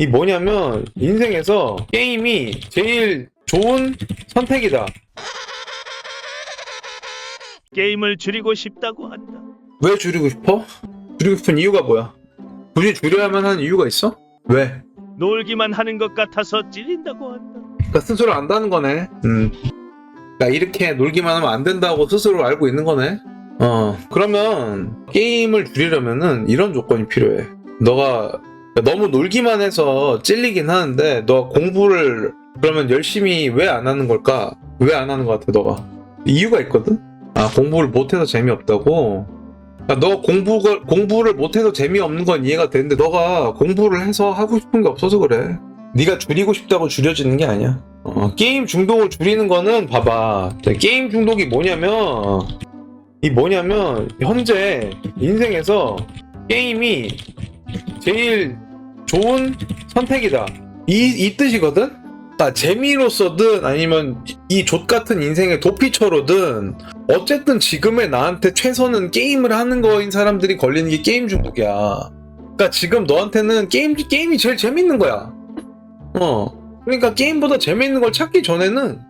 이 뭐냐면 인생에서 게임이 제일 좋은 선택이다. 게임을 줄이고 싶다고 한다. 왜 줄이고 싶어? 줄이고 싶은 이유가 뭐야? 굳이 줄여야만 하는 이유가 있어? 왜? 놀기만 하는 것 같아서 찔린다고 한다. 그러니까 스스로 안다는 거네. 음. 그러니까 이렇게 놀기만 하면 안 된다고 스스로 알고 있는 거네. 어. 그러면 게임을 줄이려면은 이런 조건이 필요해. 너가 너무 놀기만 해서 찔리긴 하는데 너 공부를 그러면 열심히 왜 안 하는 걸까? 왜 안 하는 것 같아 너가? 이유가 있거든. 아 공부를 못해서 재미없다고. 그러니까 너 공부를 공부를 못해서 재미없는 건 이해가 되는데 너가 공부를 해서 하고 싶은 게 없어서 그래. 네가 줄이고 싶다고 줄여지는 게 아니야. 어, 게임 중독을 줄이는 거는 봐봐. 자, 게임 중독이 뭐냐면 이 뭐냐면 현재 인생에서 게임이 제일 좋은 선택이다. 이, 이 뜻이거든? 아, 재미로서든 아니면 이 족 같은 인생의 도피처로든 어쨌든 지금의 나한테 최선은 게임을 하는 거인 사람들이 걸리는 게 게임 중독이야. 그러니까 지금 너한테는 게임 게임이 제일 재밌는 거야. 어. 그러니까 게임보다 재밌는 걸 찾기 전에는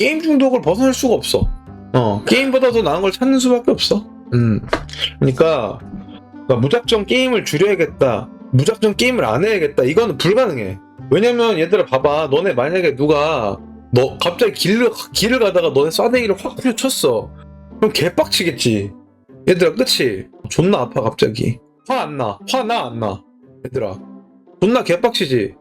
게임 중독을 벗어날 수가 없어. 어. 게임보다 더 나은 걸 찾는 수밖에 없어. 음. 그러니까, 그러니까 무작정 게임을 줄여야겠다. 무작정 게임을 안 해야겠다. 이거는 불가능해. 왜냐면 얘들아 봐봐. 너네 만약에 누가 너 갑자기 길을 길을 가다가 너네 쏴대기를 확 후려쳤어. 그럼 개빡치겠지. 얘들아 그치? 존나 아파 갑자기. 화 안 나. 화 나 안 나. 얘들아. 존나 개빡치지.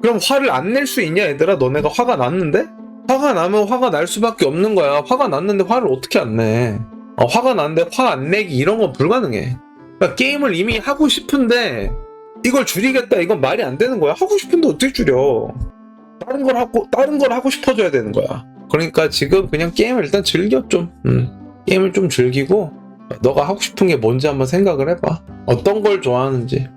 그럼 화를 안 낼 수 있냐 얘들아 너네가 화가 났는데? 화가 나면 화가 날 수밖에 없는 거야 화가 났는데 화를 어떻게 안 내? 어, 화가 났는데 화 안 내기 이런 건 불가능해 그러니까 게임을 이미 하고 싶은데 이걸 줄이겠다. 이건 말이 안 되는 거야. 하고 싶은데 어떻게 줄여? 다른 걸 하고 다른 걸 하고 싶어져야 되는 거야. 그러니까 지금 그냥 게임을 일단 즐겨 좀. 음. 게임을 좀 즐기고 너가 하고 싶은 게 뭔지 한번 생각을 해봐. 어떤 걸 좋아하는지